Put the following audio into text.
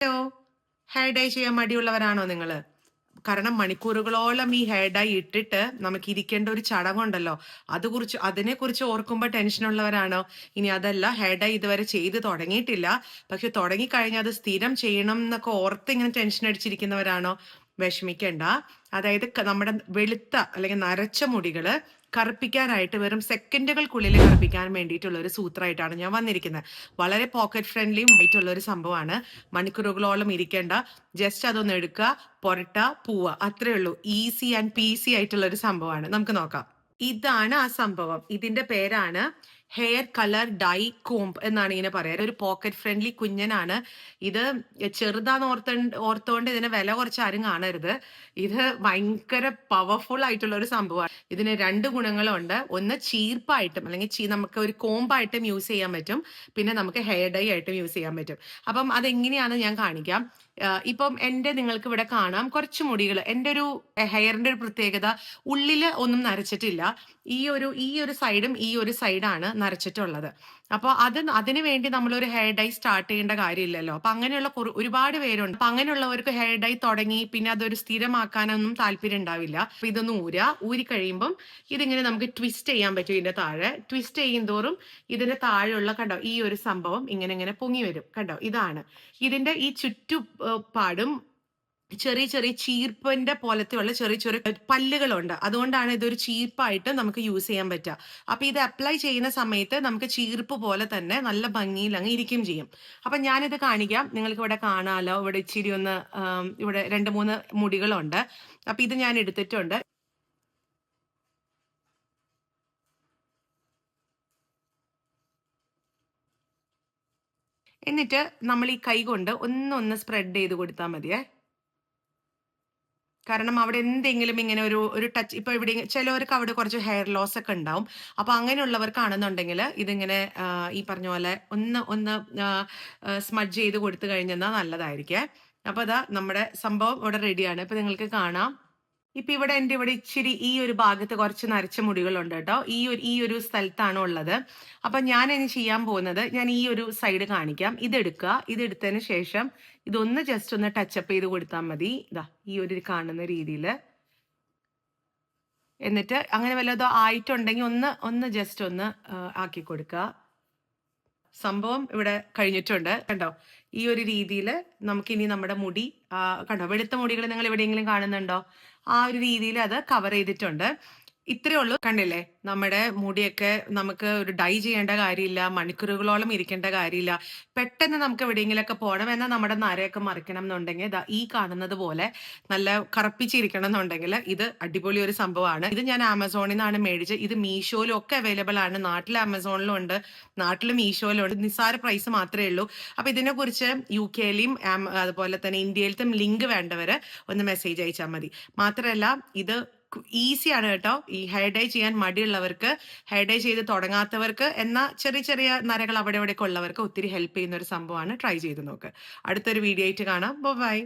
Hello. Hair dye ചെയ്യാൻ മടിയുള്ളവരാണോ നിങ്ങൾ കാരണം മണിക്കൂറുകളോളം ഈ ഹെയർ ഡൈ ഇട്ടിട്ട് നമുക്ക് ഇരിക്കേണ്ട ഒരു ചടങ്ങുണ്ടല്ലോ. അത് കുറിച്ച് അതിനെ കുറിച്ച് ഓർക്കുമ്പോൾ ടെൻഷൻ ഉള്ളവരാണോ ഇനി അതല്ല ഹെയർ ഡൈ ഇതുവരെ ചെയ്ത് തുടങ്ങിയിട്ടില്ല. പക്ഷെ തുടങ്ങിക്കഴിഞ്ഞാൽ അത് സ്ഥിരം ചെയ്യണം എന്നൊക്കെ ഓർത്ത് ഇങ്ങനെ ടെൻഷൻ അടിച്ചിരിക്കുന്നവരാണോ? വിഷമിക്കേണ്ട. അതായത് നമ്മുടെ വെളുത്ത അല്ലെങ്കിൽ നരച്ച മുടികൾ കറുപ്പിക്കാനായിട്ട് വെറും സെക്കൻഡുകൾക്കുള്ളിൽ കറുപ്പിക്കാൻ വേണ്ടിയിട്ടുള്ള ഒരു സൂത്രമായിട്ടാണ് ഞാൻ വന്നിരിക്കുന്നത്. വളരെ പോക്കറ്റ് ഫ്രണ്ട്ലിയും ആയിട്ടുള്ള ഒരു സംഭവമാണ്. മണിക്കൂറുകളോളം ഇരിക്കേണ്ട. ജസ്റ്റ് അതൊന്ന് എടുക്കുക പൊരട്ട പൂവ. അത്രേ ഉള്ളൂ. ഈസി ആൻഡ് പീസി ആയിട്ടുള്ള ഒരു സംഭവമാണ്. നമുക്ക് നോക്കാം. ഇതാണ് ആ സംഭവം. ഇതിന്റെ പേരാണ് ഹെയർ കളർ ഡൈ കോംബ് എന്നാണ് ഇതിനെ പറയാറ് ഒരു പോക്കറ്റ് ഫ്രണ്ട്ലി കുഞ്ഞനാണ്. ഇത് ചെറുതാന്ന് ഓർത്ത ഓർത്തോണ്ട് ഇതിന് വില കുറച്ച് ആരും കാണരുത്. ഇത് ഭയങ്കര പവർഫുൾ ആയിട്ടുള്ള ഒരു സംഭവമാണ് ഇതിന് രണ്ട് ഗുണങ്ങളുണ്ട്. ഒന്ന് ചീർപ്പായിട്ടും അല്ലെങ്കിൽ ചീ നമുക്ക് ഒരു കോമ്പായിട്ടും യൂസ് ചെയ്യാൻ പറ്റും. പിന്നെ നമുക്ക് ഹെയർ ഡൈ ആയിട്ടും യൂസ് ചെയ്യാൻ പറ്റും. അപ്പം അതെങ്ങനെയാണെന്ന് ഞാൻ കാണിക്കാം. ഇപ്പം എന്റെ നിങ്ങൾക്ക് ഇവിടെ കാണാം കുറച്ച് മുടികൾ എന്റെ ഒരു ഹെയറിന്റെ ഒരു പ്രത്യേകത ഉള്ളിൽ ഒന്നും നരച്ചിട്ടില്ല. ഈ ഒരു ഈ ഒരു സൈഡും ഈ ഒരു സൈഡാണ് നരച്ചിട്ടുള്ളത്. അപ്പോൾ അത് അതിനു വേണ്ടി നമ്മളൊരു ഹെയർ ഡൈ സ്റ്റാർട്ട് ചെയ്യേണ്ട കാര്യമില്ലല്ലോ. അപ്പൊ അങ്ങനെയുള്ള ഒരുപാട് പേരുണ്ട്. അപ്പൊ അങ്ങനെയുള്ളവർക്ക് ഹെയർ ഡൈ തുടങ്ങി പിന്നെ അതൊരു സ്ഥിരമാക്കാനൊന്നും താല്പര്യം ഉണ്ടാവില്ല. അപ്പൊ ഇതൊന്ന് ഊരുക ഊരി കഴിയുമ്പം ഇതിങ്ങനെ നമുക്ക് ട്വിസ്റ്റ് ചെയ്യാൻ പറ്റും ഇതിന്റെ താഴെ. ട്വിസ്റ്റ് ചെയ്യും തോറും ഇതിന്റെ താഴെയുള്ള കണ്ടോ ഈ ഒരു സംഭവം ഇങ്ങനെ ഇങ്ങനെ പൊങ്ങി വരും. കണ്ടോ? ഇതാണ്. ഇതിന്റെ ഈ ചുറ്റുപാടും ചെറിയ ചെറിയ ചീർപ്പിന്റെ പോലത്തെയുള്ള ചെറിയ ചെറിയ പല്ലുകളുണ്ട്. അതുകൊണ്ടാണ് ഇതൊരു ചീർപ്പായിട്ട് നമുക്ക് യൂസ് ചെയ്യാൻ പറ്റുക. അപ്പൊ ഇത് അപ്ലൈ ചെയ്യുന്ന സമയത്ത് നമുക്ക് ചീർപ്പ് പോലെ തന്നെ നല്ല ഭംഗിയിൽ അങ്ങ് ഇരിക്കും ചെയ്യും. അപ്പൊ ഞാനിത് കാണിക്കാം. നിങ്ങൾക്ക് ഇവിടെ കാണാലോ. ഇവിടെ ഇച്ചിരി ഒന്ന് ഇവിടെ രണ്ട് മൂന്ന് മുടികളുണ്ട്. അപ്പൊ ഇത് ഞാൻ എടുത്തിട്ടുണ്ട്. എന്നിട്ട് നമ്മൾ ഈ കൈ കൊണ്ട് ഒന്നൊന്ന് സ്പ്രെഡ് ചെയ്ത് കൊടുത്താൽ മതിയേ. കാരണം അവിടെ എന്തെങ്കിലും ഇങ്ങനെ ഒരു ഒരു ടച്ച് ഇപ്പൊ ഇവിടെ ചിലവർക്ക് അവിടെ കുറച്ച് ഹെയർ ലോസ് ഒക്കെ ഉണ്ടാവും. അപ്പൊ അങ്ങനെയുള്ളവർക്കാണെന്നുണ്ടെങ്കിൽ ഇതിങ്ങനെ ഈ പറഞ്ഞ പോലെ ഒന്ന് ഒന്ന് സ്മഡ്ജ് ചെയ്ത് കൊടുത്തു കഴിഞ്ഞാൽ നല്ലതായിരിക്കേ. അപ്പൊ അതാ നമ്മുടെ സംഭവം ഇവിടെ റെഡിയാണ് ഇപ്പൊ നിങ്ങൾക്ക് കാണാം. ഇപ്പൊ ഇവിടെ എന്റെ ഇവിടെ ഇച്ചിരി ഈ ഒരു ഭാഗത്ത് കുറച്ച് നരച്ച മുടികളുണ്ട് കേട്ടോ. ഈ ഒരു ഈ ഒരു സ്ഥലത്താണ് ഉള്ളത്. അപ്പൊ ഞാൻ ഇനി ചെയ്യാൻ പോകുന്നത് ഞാൻ ഈ ഒരു സൈഡ് കാണിക്കാം. ഇതെടുക്കുക ഇതെടുത്തതിന് ശേഷം ഇതൊന്ന് ജസ്റ്റ് ഒന്ന് ടച്ചപ്പ് ചെയ്ത് കൊടുത്താൽ മതി. ഇതാ ഈ ഒരു കാണുന്ന രീതിയിൽ എന്നിട്ട് അങ്ങനെ വല്ലതോ ആയിട്ടുണ്ടെങ്കിൽ ഒന്ന് ഒന്ന് ജസ്റ്റ് ഒന്ന് ആക്കി കൊടുക്കുക. സംഭവം ഇവിടെ കഴിഞ്ഞിട്ടുണ്ട്. കണ്ടോ? ഈ ഒരു രീതിയിൽ നമുക്കിനി നമ്മുടെ മുടി കണ്ടോ? വെളുത്ത മുടികൾ നിങ്ങൾ എവിടെയെങ്കിലും കാണുന്നുണ്ടോ? ആ ഒരു രീതിയിൽ അത് കവർ ചെയ്തിട്ടുണ്ട്. ഇത്രയേ ഉള്ളൂ. കണ്ടില്ലേ? നമ്മുടെ മുടിയൊക്കെ നമുക്ക് ഒരു ഡൈ ചെയ്യേണ്ട കാര്യമില്ല മണിക്കൂറുകളോളം ഇരിക്കേണ്ട കാര്യമില്ല. പെട്ടെന്ന് നമുക്ക് എവിടെയെങ്കിലൊക്കെ പോകണം എന്നാൽ നമ്മുടെ നരയൊക്കെ മറിക്കണം എന്നുണ്ടെങ്കിൽ ഈ കാണുന്നത് പോലെ നല്ല കറപ്പിച്ചിരിക്കണം എന്നുണ്ടെങ്കിൽ ഇത് അടിപൊളി ഒരു സംഭവമാണ്. ഇത് ഞാൻ ആമസോണിൽ നിന്നാണ് മേടിച്ചത്. ഇത് മീഷോയിലും ഒക്കെ അവൈലബിൾ ആണ്. നാട്ടിൽ ആമസോണിലും ഉണ്ട്. നാട്ടിൽ മീഷോയിലും ഉണ്ട്. നിസ്സാര പ്രൈസ് മാത്രമേ ഉള്ളൂ. അപ്പൊ ഇതിനെ കുറിച്ച് യു കെയിലെയും അതുപോലെ തന്നെ ഇന്ത്യയിലത്തെ ലിങ്ക് വേണ്ടവര് ഒന്ന് മെസ്സേജ് അയച്ചാൽ മതി. മാത്രമല്ല ഇത് ഈസിയാണ് കേട്ടോ. ഈ ഹെയർ ഡൈ ചെയ്യാൻ മടിയുള്ളവർക്ക് ഹെയർ ഡൈ ചെയ്ത് തുടങ്ങാത്തവർക്ക് എന്ന ചെറിയ ചെറിയ നരകൾ അവിടെ ഇവിടെയൊക്കെ ഉള്ളവർക്ക് ഒത്തിരി ഹെൽപ്പ് ചെയ്യുന്ന ഒരു സംഭവമാണ് ട്രൈ ചെയ്ത് നോക്ക്. അടുത്തൊരു വീഡിയോ ആയിട്ട് കാണാം. ബൈ.